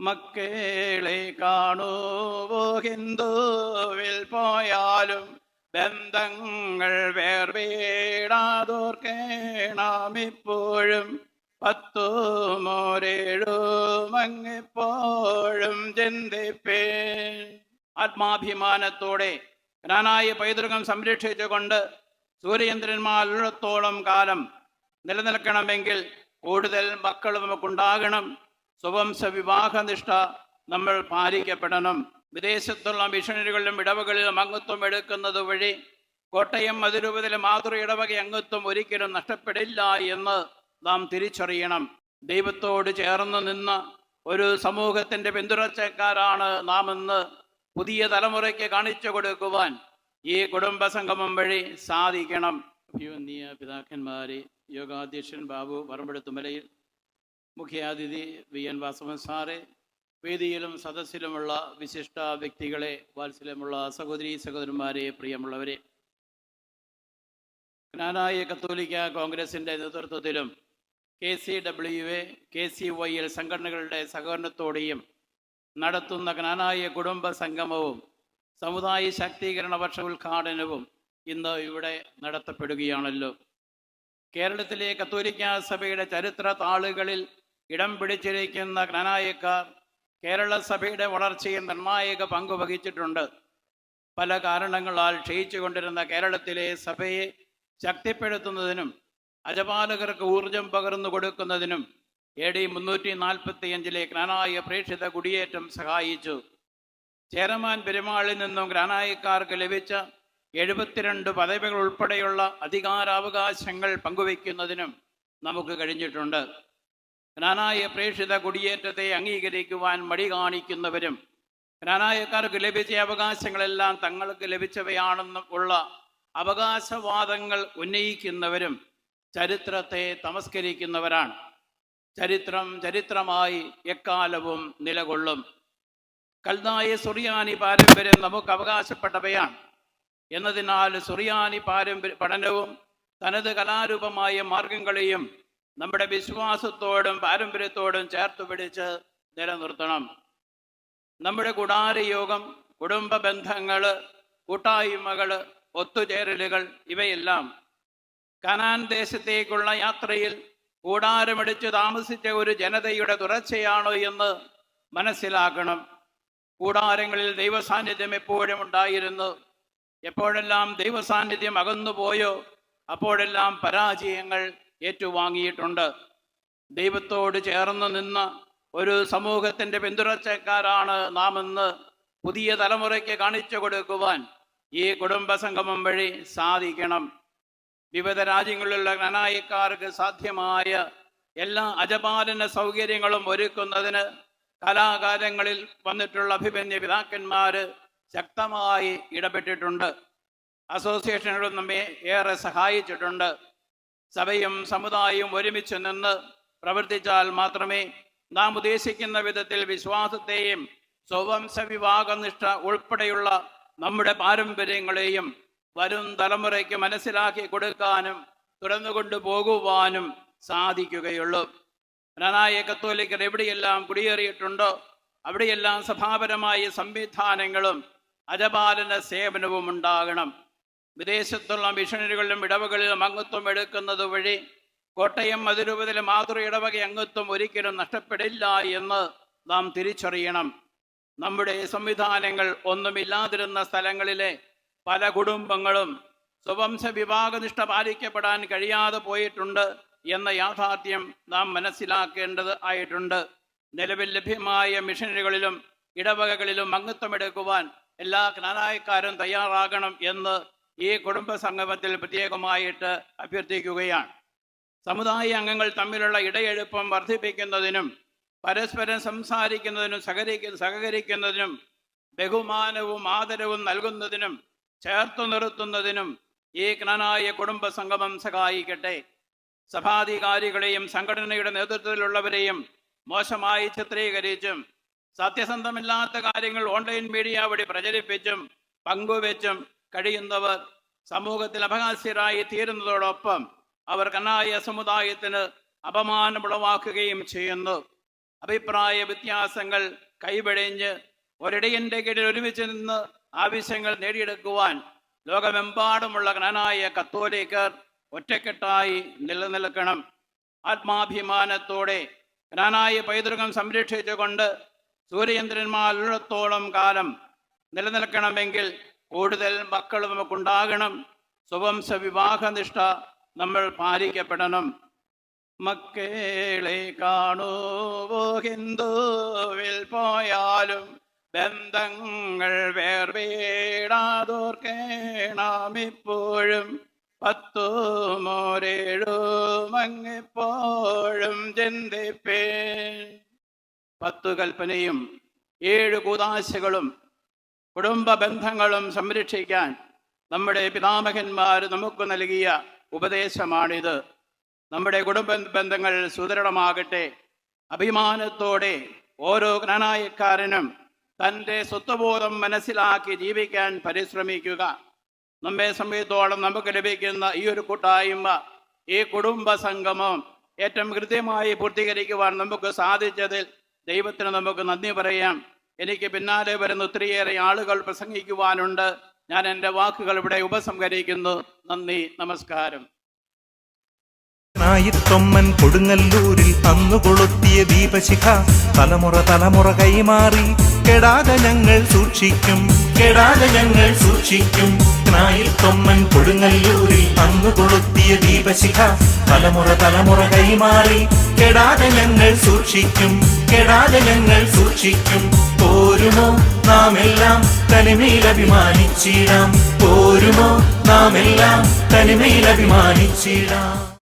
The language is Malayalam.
മക്കളെ കാണുവോ ഹിന്ദുവിൽ പോയാലും ബന്ധങ്ങൾ വേർവീടാതോർക്കേണം ഇപ്പോഴും പത്തു മോരേഴും അങ്ങിപ്പോഴും ചിന്തിപ്പേ. ആത്മാഭിമാനത്തോടെ ജ്ഞാനായ പൈതൃകം സംരക്ഷിച്ചുകൊണ്ട് സൂര്യചന്ദ്രന്മാരുള്ളത്തോളം കാലം നിലനിൽക്കണമെങ്കിൽ കൂടുതൽ മക്കൾ നമുക്കുണ്ടാകണം. സ്വവംശ വിവാഹനിഷ്ഠ നമ്മൾ പാലിക്കപ്പെടണം. വിദേശത്തുള്ള മിഷനറികളിലും ഇടവകളിലും അംഗത്വം എടുക്കുന്നത് വഴി കോട്ടയം അതിരൂപതയിലെ മാതൃ ഇടവക അംഗത്വം ഒരിക്കലും നഷ്ടപ്പെടില്ല എന്ന് നാം തിരിച്ചറിയണം. ദൈവത്തോട് ചേർന്ന് നിന്ന് ഒരു സമൂഹത്തിന്റെ പിന്തുടർച്ചക്കാരാണ് നാം ഇന്ന് പുതിയ തലമുറയ്ക്ക് കാണിച്ചു കൊടുക്കുവാൻ ഈ കുടുംബ സംഗമം വഴി സാധിക്കണം. അഭിവന്യ പിതാക്കന്മാരെ യോഗാധ്യക്ഷൻ ബാബു പറമ്പെടുത്തുമലയിൽ മുഖ്യാതിഥി വി എൻ വാസവൻ സാറെ വേദിയിലും സദസ്സിലുമുള്ള വിശിഷ്ട വ്യക്തികളെ വാത്സല്യമുള്ള സഹോദരി സഹോദരന്മാരെ പ്രിയമുള്ളവരെ. ജ്ഞാനായ കത്തോലിക്ക കോൺഗ്രസിന്റെ നേതൃത്വത്തിലും K C W A K C Y L സംഘടനകളുടെ സഹകരണത്തോടെയും നടത്തുന്ന ജ്ഞാനായ കുടുംബ സംഗമവും സമുദായ ശാക്തീകരണ വർഷ ഉദ്ഘാടനവും ഇന്ന് ഇവിടെ നടത്തപ്പെടുകയാണല്ലോ. കേരളത്തിലെ കത്തോലിക്ക സഭയുടെ ചരിത്ര താളുകളിൽ ഇടം പിടിച്ചിരിക്കുന്ന ജ്ഞാനായക്കാർ കേരള സഭയുടെ വളർച്ചയിൽ നിർണായക പങ്ക് വഹിച്ചിട്ടുണ്ട്. പല കാരണങ്ങളാൽ ക്ഷയിച്ചുകൊണ്ടിരുന്ന കേരളത്തിലെ സഭയെ ശക്തിപ്പെടുത്തുന്നതിനും അജപാലകർക്ക് ഊർജം പകർന്നു കൊടുക്കുന്നതിനും എ ഡി മുന്നൂറ്റി നാൽപ്പത്തി അഞ്ചിലെ ജ്ഞാനായ പ്രേക്ഷിത കുടിയേറ്റം സഹായിച്ചു. ചേരമാൻ പെരുമാളിൽ നിന്നും ഗ്രാനായക്കാർക്ക് ലഭിച്ച എഴുപത്തിരണ്ട് പദവികൾ ഉൾപ്പെടെയുള്ള അധികാരാവകാശങ്ങൾ പങ്കുവയ്ക്കുന്നതിനും നമുക്ക് കഴിഞ്ഞിട്ടുണ്ട്. ജ്ഞാനായ പ്രേക്ഷിത കുടിയേറ്റത്തെ അംഗീകരിക്കുവാൻ മടി കാണിക്കുന്നവരും ജ്ഞാനായക്കാർക്ക് ലഭിച്ച അവകാശങ്ങളെല്ലാം തങ്ങൾക്ക് ലഭിച്ചവയാണെന്ന് ഉള്ള അവകാശവാദങ്ങൾ ഉന്നയിക്കുന്നവരും ചരിത്രത്തെ തമസ്കരിക്കുന്നവരാണ്. ചരിത്രം ചരിത്രമായി എക്കാലവും നിലകൊള്ളും. കൽനായ സുറിയാനി പാരമ്പര്യം നമുക്ക് അവകാശപ്പെട്ടവയാണ്. എന്നതിനാൽ സുറിയാനി പാരമ്പര്യ പഠനവും തനത് കലാരൂപമായ മാർഗങ്ങളെയും നമ്മുടെ വിശ്വാസത്തോടും പാരമ്പര്യത്തോടും ചേർത്ത് പിടിച്ച് നിലനിർത്തണം. നമ്മുടെ കുടാരയോഗം കുടുംബ ബന്ധങ്ങൾ കൂട്ടായ്മകൾ ഒത്തുചേരലുകൾ ഇവയെല്ലാം കനാൻ ദേശത്തേക്കുള്ള യാത്രയിൽ കൂടാരമടിച്ച് താമസിച്ച ഒരു ജനതയുടെ തുടർച്ചയാണോ എന്ന് മനസ്സിലാക്കണം. കൂടാരങ്ങളിൽ ദൈവസാന്നിധ്യം എപ്പോഴും ഉണ്ടായിരുന്നു. എപ്പോഴെല്ലാം ദൈവസാന്നിധ്യം അകന്നുപോയോ അപ്പോഴെല്ലാം പരാജയങ്ങൾ ഏറ്റുവാങ്ങിയിട്ടുണ്ട്. ദൈവത്തോട് ചേർന്ന് നിന്ന് ഒരു സമൂഹത്തിന്റെ പിന്തുടർച്ചക്കാരാണ് നാം ഇന്ന് പുതിയ തലമുറയ്ക്ക് കാണിച്ചു കൊടുക്കുവാൻ ഈ കുടുംബ സംഗമം വഴി സാധിക്കണം. വിവിധ രാജ്യങ്ങളിലുള്ള ജ്ഞാനായക്കാർക്ക് സാധ്യമായ എല്ലാ അജപാലന സൗകര്യങ്ങളും ഒരുക്കുന്നതിന് കലാകാലങ്ങളിൽ വന്നിട്ടുള്ള അഭിമന്യ പിതാക്കന്മാർ ശക്തമായി ഇടപെട്ടിട്ടുണ്ട്. അസോസിയേഷനുകളും നമ്മെ ഏറെ സഹായിച്ചിട്ടുണ്ട്. സഭയും സമുദായവും ഒരുമിച്ച് നിന്ന് പ്രവർത്തിച്ചാൽ മാത്രമേ നാം ഉദ്ദേശിക്കുന്ന വിധത്തിൽ വിശ്വാസത്തെയും സ്വവംശ വിവാഹനിഷ്ഠ ഉൾപ്പെടെയുള്ള നമ്മുടെ പാരമ്പര്യങ്ങളെയും വരും തലമുറയ്ക്ക് മനസ്സിലാക്കി കൊടുക്കാനും തുടർന്നു കൊണ്ടുപോകുവാനും സാധിക്കുകയുള്ളൂ. ജ്ഞാനായ കത്തോലിക്കർ എവിടെയെല്ലാം കുടിയേറിയിട്ടുണ്ടോ അവിടെയെല്ലാം സഭാപരമായ സംവിധാനങ്ങളും അജപാലന സേവനവും ഉണ്ടാകണം. വിദേശത്തുള്ള മിഷണറികളിലും ഇടവകളിലും അംഗത്വം എടുക്കുന്നത് വഴി കോട്ടയം അതിരൂപതയിലെ മാതൃ ഇടവക അംഗത്വം ഒരിക്കലും നഷ്ടപ്പെടില്ല എന്ന് നാം തിരിച്ചറിയണം. നമ്മുടെ സംവിധാനങ്ങൾ ഒന്നുമില്ലാതിരുന്ന സ്ഥലങ്ങളിലെ പല കുടുംബങ്ങളും സ്വവംശ വിഭാഗനിഷ്ഠ പാലിക്കപ്പെടാൻ കഴിയാതെ പോയിട്ടുണ്ട് എന്ന യാഥാർത്ഥ്യം നാം മനസ്സിലാക്കേണ്ടത് ആയിട്ടുണ്ട്. നിലവിൽ ലഭ്യമായ മിഷനറികളിലും ഇടവകകളിലും അംഗത്വമെടുക്കുവാൻ എല്ലാ കനാലായക്കാരും തയ്യാറാകണം എന്ന് ഈ കുടുംബ സംഗമത്തിൽ പ്രത്യേകമായിട്ട് അഭ്യർത്ഥിക്കുകയാണ്. സമുദായ അംഗങ്ങൾ തമ്മിലുള്ള ഇടയെഴുപ്പം വർദ്ധിപ്പിക്കുന്നതിനും പരസ്പരം സംസാരിക്കുന്നതിനും സഹകരിക്ക സഹകരിക്കുന്നതിനും ബഹുമാനവും ആദരവും നൽകുന്നതിനും ചേർത്തു നിർത്തുന്നതിനും ഈ ജ്ഞാനായ കുടുംബ സംഗമം സഹായിക്കട്ടെ. സഭാധികാരികളെയും സംഘടനയുടെ നേതൃത്വത്തിലുള്ളവരെയും മോശമായി ചിത്രീകരിച്ചും സത്യസന്ധമില്ലാത്ത കാര്യങ്ങൾ ഓൺലൈൻ മീഡിയ വഴി പ്രചരിപ്പിച്ചും പങ്കുവെച്ചും കഴിയുന്നവർ സമൂഹത്തിൽ അപഹാസ്യരായി തീരുന്നതോടൊപ്പം അവർ കനായ സമുദായത്തിന് അപമാനമുളവാക്കുകയും ചെയ്യുന്നു. അഭിപ്രായ വ്യത്യാസങ്ങൾ കൈവെടിഞ്ഞ് ഒരിടയന്റെ കീഴിൽ ഒരുമിച്ച് നിന്ന് ആവശ്യങ്ങൾ നേടിയെടുക്കുവാൻ ലോകമെമ്പാടുമുള്ള കനായ കത്തോലിക്കർ ഒറ്റക്കെട്ടായി നിലനിൽക്കണം. ആത്മാഭിമാനത്തോടെ കനാനായ പൈതൃകം സംരക്ഷിച്ചുകൊണ്ട് സൂര്യചന്ദ്രന്മാരുള്ളത്തോളം കാലം നിലനിൽക്കണമെങ്കിൽ കൂടുതൽ മക്കൾ നമുക്കുണ്ടാകണം. സ്വവംശ വിവാഹനിഷ്ഠ നമ്മൾ പാലിക്കപ്പെടണം. മക്കളെ കാണുവോ ഹിന്ദുവിൽ പോയാലും ബന്ധങ്ങൾ വേർവേടാതോർക്കേണം ഇപ്പോഴും പത്തു മോരേഴും അങ്ങിപ്പോഴും ചിന്തിപ്പേ. പത്തു കൽപ്പനയും ഏഴ് കൂതാശകളും കുടുംബ ബന്ധങ്ങളും സംരക്ഷിക്കാൻ നമ്മുടെ പിതാമഹന്മാർ നമുക്ക് നൽകിയ ഉപദേശമാണിത്. നമ്മുടെ കുടുംബ ബന്ധങ്ങൾ സുദൃഢമാകട്ടെ. അഭിമാനത്തോടെ ഓരോ ജ്ഞാനായക്കാരനും തന്റെ സ്വത്വബോധം മനസ്സിലാക്കി ജീവിക്കാൻ പരിശ്രമിക്കുക. നമ്മെ സമയത്തോളം നമുക്ക് ലഭിക്കുന്ന ഈ ഒരു കൂട്ടായ്മ ഈ കുടുംബ സംഗമം ഏറ്റവും കൃത്യമായി പൂർത്തീകരിക്കുവാൻ നമുക്ക് സാധിച്ചതിൽ ദൈവത്തിന് നമുക്ക് നന്ദി പറയാം. എനിക്ക് പിന്നാലെ വരുന്ന ഒത്തിരിയേറെ ആളുകൾ പ്രസംഗിക്കുവാനുണ്ട്. ഞാൻ എന്റെ വാക്കുകൾ ഇവിടെ ഉപസംഹരിക്കുന്നു. നന്ദി നമസ്കാരം. നായിത്തൊമ്മൻ കൊടുങ്ങല്ലൂരിൽ അന്നു കൊളുത്തിയ ദീപശിഖ. തലമുറ തലമുറ കൈമാറി. കെടാതെ ഞങ്ങൾ സൂക്ഷിക്കും. കെടാതെ ഞങ്ങൾ സൂക്ഷിക്കും. നായിത്തൊമ്മൻ കൊടുങ്ങല്ലൂരിൽ അന്നു കൊളുത്തിയ ദീപശിഖ. തലമുറ തലമുറ കൈമാറി. കെടാതെ ഞങ്ങൾ സൂക്ഷിക്കും. കെടാതെ ഞങ്ങൾ സൂക്ഷിക്കും. പോരുമോ നാം എല്ലാം തനിമയിൽ അഭിമാനിച്ചിടാം. പോരുമോ നാം എല്ലാം തനിമയിൽ അഭിമാനിച്ചിടാം.